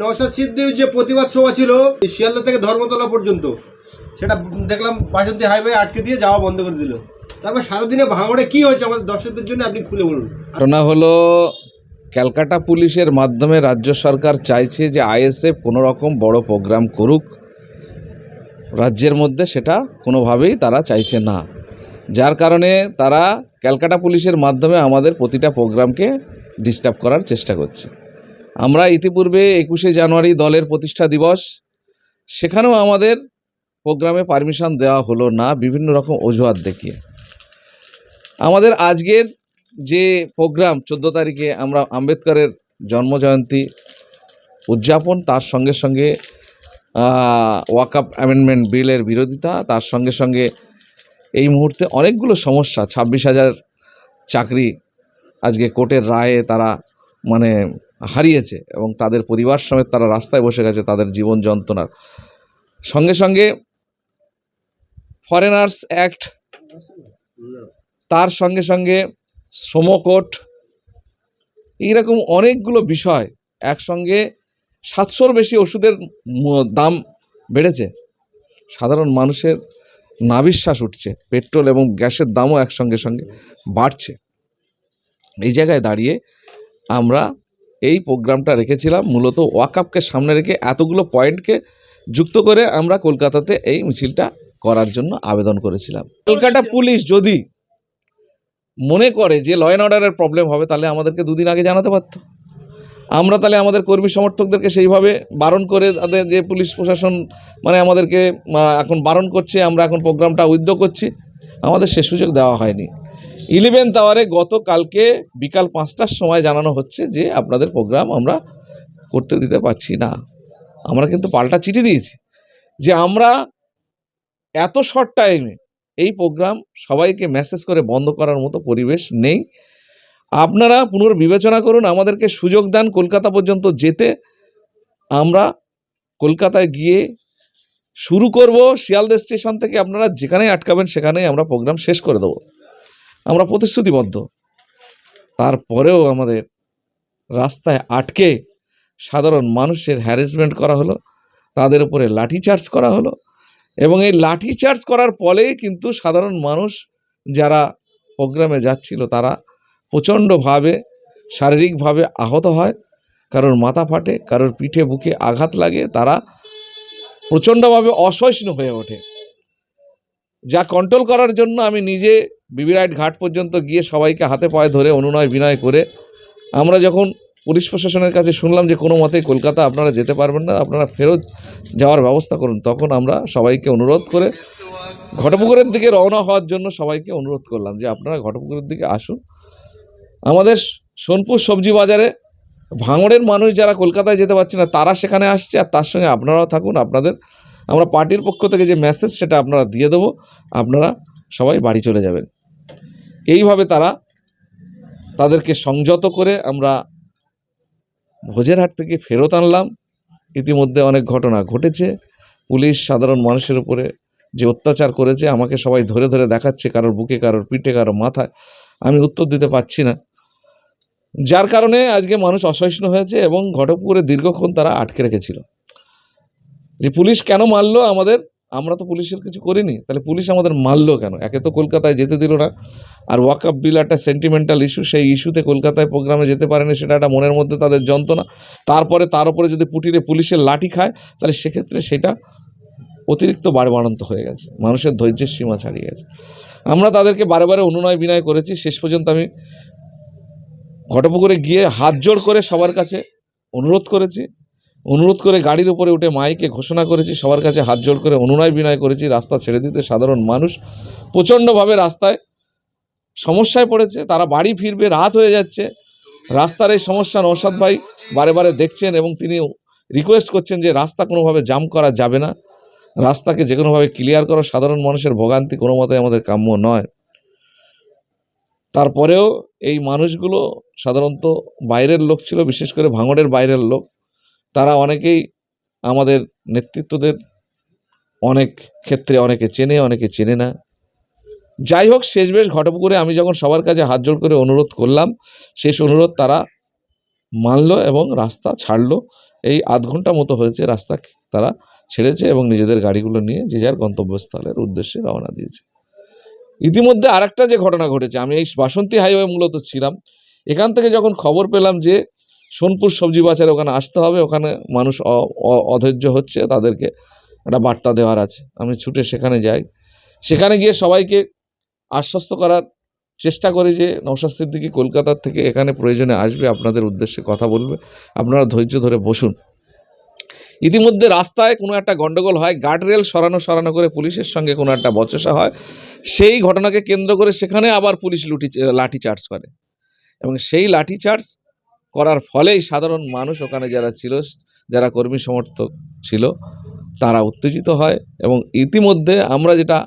নওশাদ সিদ্দির যে প্রতিবাদ সভা ছিল শিয়ালদা থেকে ধর্মতলা পর্যন্ত, সেটা দেখলাম বাসন্তী হাইওয়ে আটকে দিয়ে যাওয়া বন্ধ করে দিল। তারপর সারাদিনে ভাঙড়ে কি হয়েছে আমাদের দর্শকদের জন্য আপনি খুলে বলুন। ঘটনা হলো, ক্যালকাটা পুলিশের মাধ্যমে রাজ্য সরকার চাইছে যে আইএসএফ কোনো রকম বড় প্রোগ্রাম করুক। রাজ্যের মধ্যে সেটা কোনোভাবেই তারা চাইছে না। যার কারণে তারা ক্যালকাটা পুলিশের মাধ্যমে আমাদের প্রতিটা প্রোগ্রামকে ডিস্টার্ব করার চেষ্টা করছে। আমরা ইতিপূর্বে একুশে জানুয়ারি দলের প্রতিষ্ঠা দিবস। সেখানেও আমাদের প্রোগ্রামে পারমিশন দেওয়া হলো না, বিভিন্ন রকম অজুহাত দেখিয়ে। আমাদের আজকের যে প্রোগ্রাম, চোদ্দ তারিখে আমরা আম্বেদকরের জন্মজয়ন্তী উদযাপন, তার সঙ্গে সঙ্গে ওয়াকআপ অ্যামেন্ডমেন্ট বিলের বিরোধিতা, তার সঙ্গে সঙ্গে এই মুহূর্তে অনেকগুলো সমস্যা, ছাব্বিশ হাজার চাকরি আজকে কোর্টের রায়ে তারা মানে হারিয়েছে এবং তাদের পরিবার সমেত তারা রাস্তায় বসে গেছে তাদের জীবন যন্ত্রণার। সঙ্গে সঙ্গে ফরেনার্স অ্যাক্ট তার সঙ্গে সঙ্গে শ্রমকোট, এইরকম অনেকগুলো বিষয় একসঙ্গে সাতশোর বেশি ওষুধের দাম বেড়েছে। সাধারণ মানুষের নাবিশ্বাস উঠছে, পেট্রোল এবং গ্যাসের দামও একসঙ্গে সঙ্গে বাড়ছে। এই জায়গায় দাঁড়িয়ে আমরা এই প্রোগ্রামটা রেখেছিলাম। মূলত ওয়াকআপকে সামনে রেখে এতগুলো পয়েন্টকে যুক্ত করে আমরা কলকাতাতে এই মিছিলটা করার জন্য আবেদন করেছিলাম। কলকাতা পুলিশ যদি মনে করে যে ল অ্যান্ড অর্ডারের প্রবলেম হবে, তাহলে আমাদেরকে দুদিন আগে জানাতে পারতো। আমরা তাহলে আমাদের কর্মী সমর্থকদেরকে সেইভাবে বারণ করে তাদের যে পুলিশ প্রশাসন মানে আমাদেরকে এখন বারণ করছে, আমরা এখন প্রোগ্রামটা উদ্যোগ করছি। আমাদের সে সুযোগ দেওয়া হয়নি। ইলেভেন্থ আওয়ারে গতকালকে বিকাল পাঁচটার সময় জানানো হচ্ছে যে আপনাদের প্রোগ্রাম আমরা করতে দিতে পারছি না। আমরা কিন্তু পাল্টা চিঠি দিয়েছি যে আমরা এত শর্ট টাইমে এই প্রোগ্রাম সবাইকে মেসেজ করে বন্ধ করার মতো পরিবেশ নেই। আপনারা পুনর্বিবেচনা করুন, আমাদেরকে সুযোগ দেন, কলকাতা পর্যন্ত যেতে আমরা কলকাতায় গিয়ে শুরু করব। শিয়ালদা স্টেশন থেকে আপনারা যেখানেই আটকাবেন, সেখানেই আমরা প্রোগ্রাম শেষ করে দেবো। আমরা প্রতিশ্রুতিবদ্ধ। তারপরেও আমাদের রাস্তায় আটকে সাধারণ মানুষের হ্যারাসমেন্ট করা হলো, তাদের উপরে লাঠিচার্জ করা হলো এবং এই লাঠিচার্জ করার ফলেই কিন্তু সাধারণ মানুষ যারা প্রোগ্রামে যাচ্ছিল তারা প্রচণ্ডভাবে, শারীরিকভাবে আহত হয়, কারোর মাথা ফাটে, কারোর পিঠে বুকে আঘাত লাগে, তারা প্রচণ্ডভাবে অসহিষ্ণু হয়ে ওঠে। যা কন্ট্রোল করার জন্য আমি নিজে বিবিরাইট ঘাট পর্যন্ত গিয়ে সবাইকে হাতে পায়ে ধরে অনুনয় বিনয় করে আমরা যখন পুলিশ প্রশাসনের কাছে শুনলাম যে কোনো মতেই কলকাতা আপনারা যেতে পারবেন না, আপনারা ফেরত যাওয়ার ব্যবস্থা করুন, তখন আমরা সবাইকে অনুরোধ করে ঘটপুকুরের দিকে রওনা হওয়ার জন্য সবাইকে অনুরোধ করলাম যে আপনারা ঘটপুকুরের দিকে আসুন। আমাদের সোনপুর সবজি বাজারে ভাঙড়ের মানুষ যারা কলকাতায় যেতে পারছে না, তারা সেখানে আসছে আর তার সঙ্গে আপনারাও থাকুন, আপনাদের আমরা পার্টির পক্ষ থেকে যে মেসেজ সেটা আপনারা দিয়ে দেবো, আপনারা সবাই বাড়ি চলে যাবেন। এইভাবে তারা তাদেরকে সংযত করে আমরা ভোজেরহাট থেকে ফেরত আনলাম। ইতিমধ্যে অনেক ঘটনা ঘটেছে। পুলিশ সাধারণ মানুষের উপরে যে অত্যাচার করেছে, আমাকে সবাই ধরে ধরে দেখাচ্ছে কারোর বুকে, কারোর পিঠে, কারোর মাথায়। আমি উত্তর দিতে পারছি না। যার কারণে আজকে মানুষ অসহিষ্ণু হয়েছে এবং ঘটকপুরে দীর্ঘক্ষণ তারা আটকে রেখেছিল। যে পুলিশ কেন মারলো আমাদের? আমরা তো পুলিশের কিছু করিনি। তাহলে পুলিশ আমাদের মারলো কেন? একে তো কলকাতায় যেতে দিল না। আর ওয়াকআপ বিল একটা সেন্টিমেন্টাল ইস্যু সেই ইস্যুতে কলকাতায় প্রোগ্রামে যেতে পারেনি, সেটা একটা মনের মধ্যে তাদের যন্ত্রণা। তারপরে তার উপরে যদি পুটিরে পুলিশের লাঠি খায়, তাহলে সেক্ষেত্রে সেটা অতিরিক্ত বাড়বাড়ন্ত হয়ে গেছে। মানুষের ধৈর্যের সীমা ছাড়িয়ে গেছে। আমরা তাদেরকে বারে বারে অনুনয় বিনয় করেছি। শেষ পর্যন্ত আমি ঘটপুকুরে গিয়ে হাত জোড় করে সবার কাছে অনুরোধ করেছি। অনুরোধ করে গাড়ির উপরে উঠে মাইকে ঘোষণা করেছি, সবার কাছে হাত জোড় করে অনুনয় বিনয় করেছি, রাস্তা ছেড়ে দিতে সাধারণ মানুষ প্রচণ্ডভাবে রাস্তায় সমস্যায় পড়েছে, তারা বাড়ি ফিরবে, রাত হয়ে যাচ্ছে। রাস্তার এই সমস্যা নৌসাদ ভাই বারে বারে দেখছেন এবং তিনি রিকোয়েস্ট করছেন যে রাস্তা কোনোভাবে জাম করা যাবে না। রাস্তাকে যে কোনোভাবে ক্লিয়ার করা, সাধারণ মানুষের ভোগান্তি কোনো মতে আমাদের কাম্য নয়। তারপরেও এই মানুষগুলো সাধারণত বাইরের লোক ছিল, বিশেষ করে ভাঙড়ের বাইরের লোক। তারা অনেকেই আমাদের নেতৃত্বদের অনেক ক্ষেত্রে অনেকে চেনে অনেকে চেনে না। যাই হোক শেষ বেশ ঘটপুকুরে আমি যখন সবার কাছে হাত জোড় করে অনুরোধ করলাম, শেষ অনুরোধ তারা মানলো এবং রাস্তা ছাড়লো। এই আধ ঘণ্টা মতো হয়েছে রাস্তা তারা ছেড়েছে এবং নিজেদের গাড়িগুলো নিয়ে যে যার গন্তব্যস্থলের উদ্দেশ্যে রওনা দিয়েছে। ইতিমধ্যে আরেকটা যে ঘটনা ঘটেছে, আমি এই বাসন্তী হাইওয়ে মূলত ছিলাম। এখান থেকে যখন খবর পেলাম যে সোনপুর সবজি বাজারে ওখানে আসতে হবে, ওখানে মানুষ অধৈর্য হচ্ছে, তাদেরকে একটা বার্তা দেওয়ার আছে। আমি ছুটে সেখানে যাই। সেখানে গিয়ে সবাইকে আশ্বস্ত করার চেষ্টা করি যে নৌশাদ সিদ্দিকি কলকাতার থেকে এখানে প্রয়োজনে আসবে, আপনাদের উদ্দেশ্যে কথা বলবে। আপনারা ধৈর্য ধরে বসুন। ইতিমধ্যে রাস্তায় কোনো একটা গন্ডগোল হয়, গার্ডরেল সরানো সরানো করে পুলিশের সঙ্গে কোনো একটা বচসা হয়। সেই ঘটনাকে কেন্দ্র করে সেখানে আবার পুলিশ লুটি, লাঠি চার্জ করে। এবং সেই লাঠি চার্জ করার ফলেই সাধারণ মানুষ ওখানে যারা ছিল, যারা কর্মী সমর্থক ছিল, তারা উত্তেজিত হয় এবং ইতিমধ্যে আমরা যেটা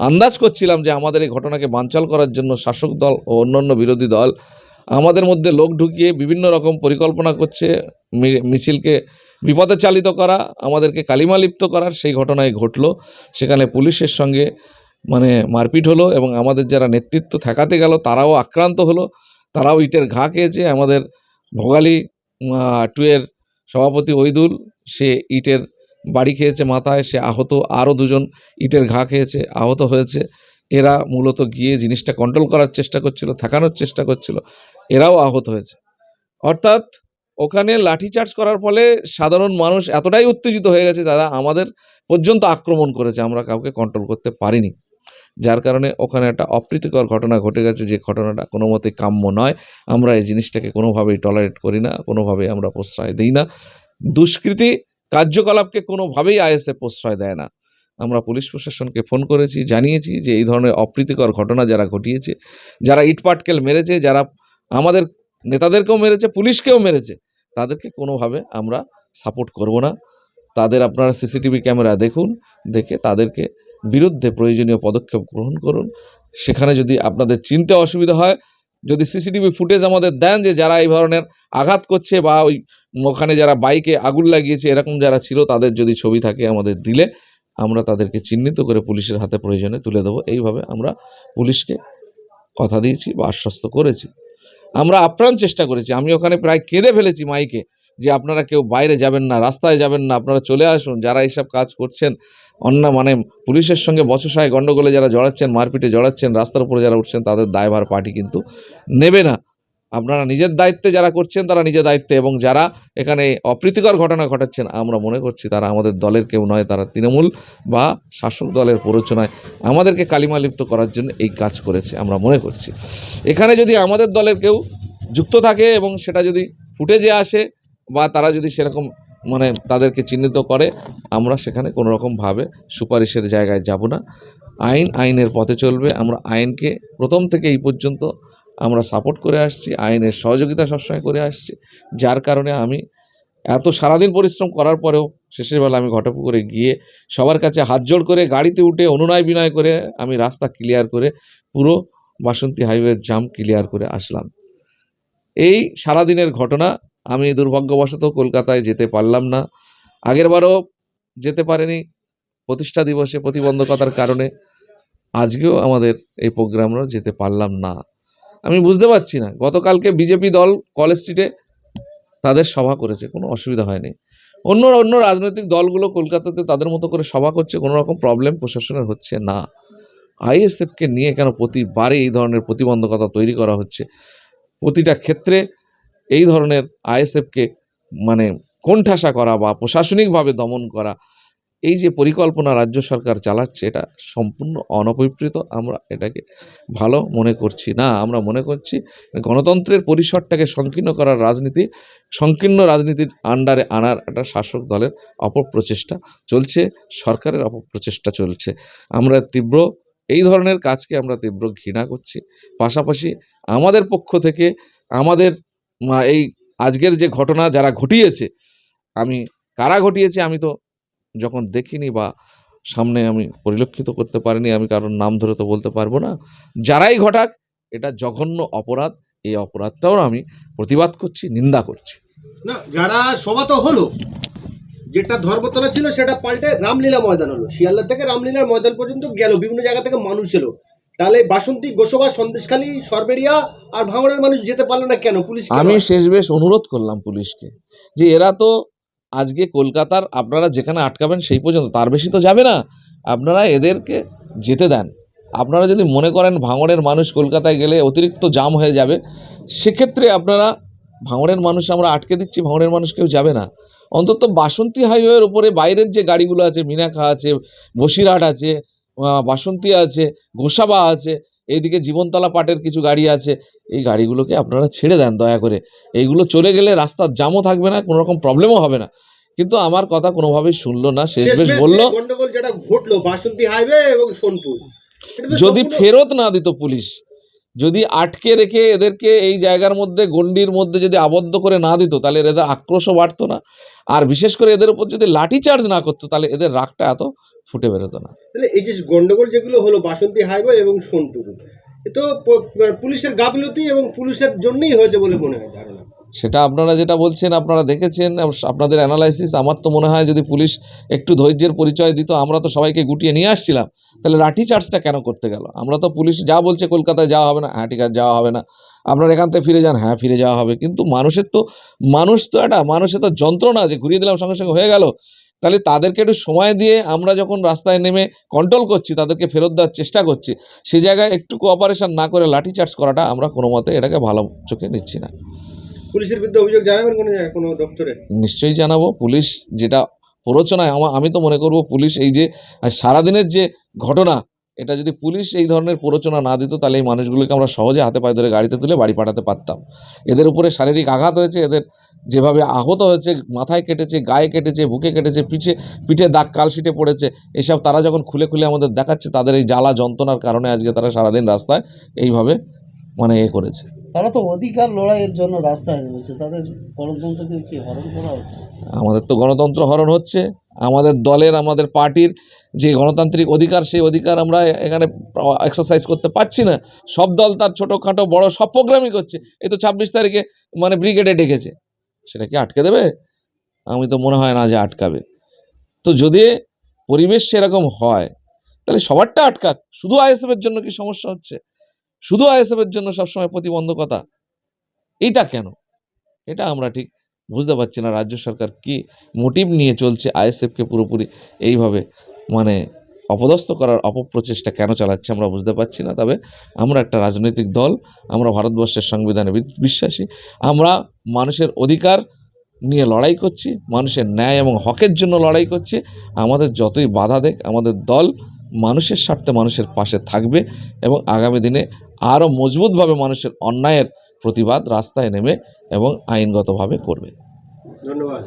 আন্দাজ করছিলাম যে আমাদের এই ঘটনাকে বানচাল করার জন্য শাসক দল ও অন্যান্য বিরোধী দল আমাদের মধ্যে লোক ঢুকিয়ে বিভিন্ন রকম পরিকল্পনা করছে মিছিলকে বিপদে চালিত করা, আমাদেরকে কালিমালিপ্ত করার সেই ঘটনায় ঘটলো। সেখানে পুলিশের সঙ্গে মানে মারপিট হলো এবং আমাদের যারা নেতৃত্ব ঠেকাতে গেল, তারাও আক্রান্ত হলো। তারাও ইটের ঘা খেয়েছে। আমাদের ভোগালী টুয়ের সভাপতি ওইদুল, সে ইটের বাড়ি খেয়েছে মাথায়, সে আহত, আরও দুজন ইটের ঘা খেয়েছে, আহত হয়েছে। এরা মূলত গিয়ে জিনিসটা কন্ট্রোল করার চেষ্টা করছিল থাকানোর চেষ্টা করছিল, এরাও আহত হয়েছে। অর্থাৎ ওখানে লাঠিচার্জ করার ফলে সাধারণ মানুষ এতটাই উত্তেজিত হয়ে গেছে যারা আমাদের পর্যন্ত আক্রমণ করেছে, আমরা কাউকে কন্ট্রোল করতে পারিনি। যার কারণে ওখানে একটা অপ্রীতিকর ঘটনা ঘটে গেছে, যে ঘটনাটা কোনো মতে কাম্য নয়। আমরা এই জিনিসটাকে কোনোভাবেই টলারেট করি না, কোনোভাবেই আমরা প্রশ্রয় দিই না। দুষ্কৃতি কার্যকলাপকে কোনোভাবেই আইএসএ প্রশ্রয় দেয় না। আমরা পুলিশ প্রশাসনকে ফোন করেছি, জানিয়েছি যে এই ধরনের অপ্রীতিকর ঘটনা যারা ঘটিয়েছে, যারা ইটপাটকেল মেরেছে, যারা আমাদের নেতাদেরকেও মেরেছে, পুলিশকেও মেরেছে, তাদেরকে কোনোভাবে আমরা সাপোর্ট করব না। তাদের আপনারা সিসিটিভি ক্যামেরা দেখুন, দেখে তাদেরকে বিরুদ্ধে প্রয়োজনীয় পদক্ষেপ গ্রহণ করুন। সেখানে যদি আপনাদের চিনতে অসুবিধা হয়, যদি সিসিটিভি ফুটেজ আমাদের দেন যে যারা এই ধরনের আঘাত করছে বা ওই ওখানে যারা বাইকে আগুন লাগিয়েছে, এরকম যারা ছিল তাদের যদি ছবি থাকে আমাদের দিলে আমরা তাদেরকে চিহ্নিত করে পুলিশের হাতে প্রয়োজনে তুলে দেবো। এইভাবে আমরা পুলিশকে কথা দিয়েছি বা আশ্বস্ত করেছি। আমরা আপ্রাণ চেষ্টা করেছি। আমি ওখানে প্রায় কেঁদে ফেলেছি মাইকে। যে আপনারা কেউ বাইরে যাবেন না, রাস্তায় যাবেন না, আপনারা চলে আসুন, যারা এইসব কাজ করছেন, অন্য মানে পুলিশের সঙ্গে বচসায় গণ্ডগোলে যারা জড়াচ্ছেন, মারপিটে জড়াচ্ছেন, রাস্তার উপরে যারা উঠছেন, তাদের দায়ভার পার্টি কিন্তু নেবে না। আপনারা নিজের দায়িত্বে যারা করছেন, তারা নিজের দায়িত্বে এবং যারা এখানে অপ্রীতিকর ঘটনা ঘটাচ্ছেন, আমরা মনে করছি তারা আমাদের দলের কেউ নয়, তারা তৃণমূল বা শাসক দলের প্ররোচনায় আমাদেরকে কালিমালিপ্ত করার জন্য এই কাজ করেছে, আমরা মনে করছি। এখানে যদি আমাদের দলের কেউ যুক্ত থাকে এবং সেটা যদি ফুটেজে আসে বা তারা যদি সেরকম মানে তাদেরকে চিহ্নিত করে, আমরা সেখানে কোনো রকমভাবে সুপারিশের জায়গায় যাব না। আইন আইনের পথে চলবে। আমরা আইনকে প্রথম থেকে এই পর্যন্ত আমরা সাপোর্ট করে আসছি, আইনের সহযোগিতা সবসময় করে আসছি। যার কারণে আমি এত সারাদিন পরিশ্রম করার পরেও শেষের বেলা আমি ঘটপুকুরে গিয়ে সবার কাছে হাত জোড় করে, গাড়িতে উঠে অনুনয় বিনয় করে আমি রাস্তা ক্লিয়ার করে পুরো বাসন্তী হাইওয়ের জাম ক্লিয়ার করে আসলাম। এই সারাদিনের ঘটনা আমি দুর্ভাগ্যবশত কলকাতায় যেতে পারলাম না। আগেরবারও যেতে পারেনি প্রতিষ্ঠা দিবসে প্রতিবন্ধকতার কারণে। আজকেও আমাদের এই প্রোগ্রামরা যেতে পারলাম না। আমি বুঝতে পারছি না, গতকালকে বিজেপি দল কলেজ স্ট্রিটে তাদের সভা করেছে, কোনো অসুবিধা হয়নি। অন্য অন্য রাজনৈতিক দলগুলো কলকাতাতে তাদের মতো করে সভা করছে, কোনো রকম প্রবলেম প্রশাসনের হচ্ছে না। আইএসএফকে নিয়ে কেন প্রতিবারে এই ধরনের প্রতিবন্ধকতা তৈরি করা হচ্ছে? প্রতিটা ক্ষেত্রে এই ধরনের আইএসএফকে মানে কোণঠাসা করা বা প্রশাসনিকভাবে দমন করা, এই যে পরিকল্পনা রাজ্য সরকার চালাচ্ছে, এটা সম্পূর্ণ অনভিপ্রেত। আমরা এটাকে ভালো মনে করছি না। আমরা মনে করছি গণতন্ত্রের পরিসরটাকে সংকীর্ণ করার রাজনীতি, সংকীর্ণ রাজনীতির আন্ডারে আনার একটা শাসক দলের অপপ্রচেষ্টা চলছে, সরকারের অপপ্রচেষ্টা চলছে। আমরা তীব্র, এই ধরনের কাজকে আমরা তীব্র ঘৃণা করছি। পাশাপাশি আমাদের পক্ষ থেকে আমাদের এই আজকের যে ঘটনা যারা ঘটিয়েছে, আমি কারা ঘটিয়েছে আমি তো যখন দেখিনি বা সামনে আমি পরিলক্ষিত করতে পারিনি, আমি কারোর নাম ধরে তো বলতে পারব না। যারাই ঘটাক, এটা জঘন্য অপরাধ, এই অপরাধটাও আমি প্রতিবাদ করছি, নিন্দা করছি। না, যারা সভা তো হলো, যেটা ধর্মতলা ছিল সেটা পাল্টে রামলীলা ময়দান হলো। শিয়ালদা থেকে রামলীলার ময়দান পর্যন্ত গেল, বিভিন্ন জায়গা থেকে মানুষ এলো। তাহলে বাসন্তী গোসবা সন্দেশখালী সরবেরিয়া আর ভাঙড়ের মানুষ যেতে পারল না কেন? পুলিশ আমি শেষ বেশ অনুরোধ করলাম পুলিশকে যে এরা তো আজকে কলকাতার আপনারা যেখানে আটকাবেন সেই পর্যন্ত তার বেশি তো যাবে না। আপনারা এদেরকে যেতে দেন। আপনারা যদি মনে করেন ভাঙড়ের মানুষ কলকাতায় গেলে অতিরিক্ত জাম হয়ে যাবে সেক্ষেত্রে আপনারা ভাঙড়ের মানুষ আমরা আটকে দিচ্ছি ভাঙড়ের মানুষ কেউ যাবে না। অন্তত বাসন্তী হাইওয়ের উপরে বাইরের যে গাড়িগুলো আছে মিনাখা আছে বসিরহাট আছে বাসন্তী আছে গোসাবা আছে এইদিকে জীবনতলা পাটের কিছু গাড়ি আছে। এই গাড়িগুলোকে আপনারা ছেড়ে দেন দয়া করে। এইগুলো চলে গেলে রাস্তার জামও থাকবে না কোনো রকম প্রবলেমও হবে না। কিন্তু আমার কথা কোনোভাবেই শুনলো না শেষ বেশ বলল গন্ডগোল যেটা ঘটলো বাসন্তী হাইওয়ে এবং সোনপুর যদি ফেরত না দিত পুলিশ যদি আটকে রেখে এদেরকে এই জায়গার মধ্যে গণ্ডির মধ্যে যদি আবদ্ধ করে না দিত তাহলে এদের আক্রোশও বাড়তো না। আর বিশেষ করে এদের উপর যদি লাঠিচার্জ না করতো তাহলে এদের রাগটা এত ফুটে বেরোতো না। তাহলে এই যে গন্ডগোল যেগুলো হলো বাসন্তী হাইওয়ে এবং সোনপুর এ তো পুলিশের গাফিলতি এবং পুলিশের জন্যই হয়েছে বলে মনে হয় ধারণা। সেটা আপনারা যেটা বলছেন আপনারা দেখেছেন আপনাদের অ্যানালাইসিস আমার তো মনে হয় যদি পুলিশ একটু ধৈর্যের পরিচয় দিত আমরা তো সবাইকে গুটিয়ে নিয়ে আসছিলাম। তাহলে লাঠি চার্জটা কেন করতে গেল? আমরা তো পুলিশ যা বলছে কলকাতায় যাওয়া হবে না হ্যাঁ ঠিক আছে যাওয়া হবে না। আপনারা এখান থেকে ফিরে যান হ্যাঁ ফিরে যাওয়া হবে। কিন্তু মানুষের তো মানুষ তো একটা মানুষের তো যন্ত্রণা যে ঘুরিয়ে দিলাম সঙ্গে সঙ্গে হয়ে গেল। তাহলে তাদেরকে একটু সময় দিয়ে আমরা যখন রাস্তায় নেমে কন্ট্রোল করছি তাদেরকে ফেরত দেওয়ার চেষ্টা করছি সে জায়গায় একটু কোঅপারেশন না করে লাঠি চার্জ করাটা আমরা কোনো মতে এটাকে ভালো চোখে নিচ্ছি না। পুলিশের বিরুদ্ধে অভিযোগ জানাবেন কোনো কোনো দপ্তরে? নিশ্চয়ই জানাব। পুলিশ যেটা প্ররোচনায় আমা আমি তো মনে করব পুলিশ এই যে সারাদিনের যে ঘটনা এটা যদি পুলিশ এই ধরনের প্ররোচনা না দিত তাহলে এই মানুষগুলোকে আমরা সহজে হাতে পায়ে ধরে গাড়িতে তুলে বাড়ি পাঠাতে পারতাম। এদের উপরে শারীরিক আঘাত হয়েছে এদের যেভাবে আহত হয়েছে মাথায় কেটেছে গায়ে কেটেছে বুকে কেটেছে পিঠে পিঠে দাগ কালশিটে পড়েছে এসব তারা যখন খুলে খুলে আমাদের দেখাচ্ছে তাদের এই জ্বালা যন্ত্রণার কারণে আজকে তারা সারাদিন রাস্তায় এইভাবে মানে এ করেছে। তারা তো অধিকার লড়াইয়ের জন্য রাস্তায় নেমেছে তাদের গণতন্ত্রকে কি হরণ করা হচ্ছে? আমাদের তো গণতন্ত্র হরণ হচ্ছে আমাদের দলের আমাদের পার্টির যে গণতান্ত্রিক অধিকার সেই অধিকার আমরা এখানে এক্সারসাইজ করতে পারছি না। সব দল তার ছোটোখাটো বড় সব প্রোগ্রামই করছে এই তো ছাব্বিশ তারিখে মানে ব্রিগেডে ডেকেছে। সেটা কি আটকে দেবে? আমি তো মনে হয় না যে আটকাবে। তো যদি পরিবেশ সেরকম হয়, তাহলে সবারটা আটকাক। শুধু আইএসএফের জন্য কি সমস্যা হচ্ছে? শুধু আইএসএফের জন্য সবসময় প্রতিবন্ধকতা? এইটা কেন? এটা আমরা ঠিক বুঝতে পারছি না। রাজ্য সরকার কি মোটিভ নিয়ে চলছে আইএসএফকে পুরোপুরি এইভাবে মানে অপদস্থ করার অপপ্রচেষ্টা কেন চালাচ্ছে আমরা বুঝতে পারছি না। তবে আমরা একটা রাজনৈতিক দল, আমরা ভারতবর্ষের সংবিধানে বিশ্বাসী, আমরা মানুষের অধিকার নিয়ে লড়াই করছি, মানুষের ন্যায় এবং হকের জন্য লড়াই করছি। আমাদের যতই বাধা দেখ, আমাদের দল মানুষের স্বার্থে মানুষের পাশে থাকবে এবং আগামী দিনে আরও মজবুতভাবে মানুষের অন্যায়ের প্রতিবাদ রাস্তায় নেমে এবং আইনগতভাবে করবে। ধন্যবাদ।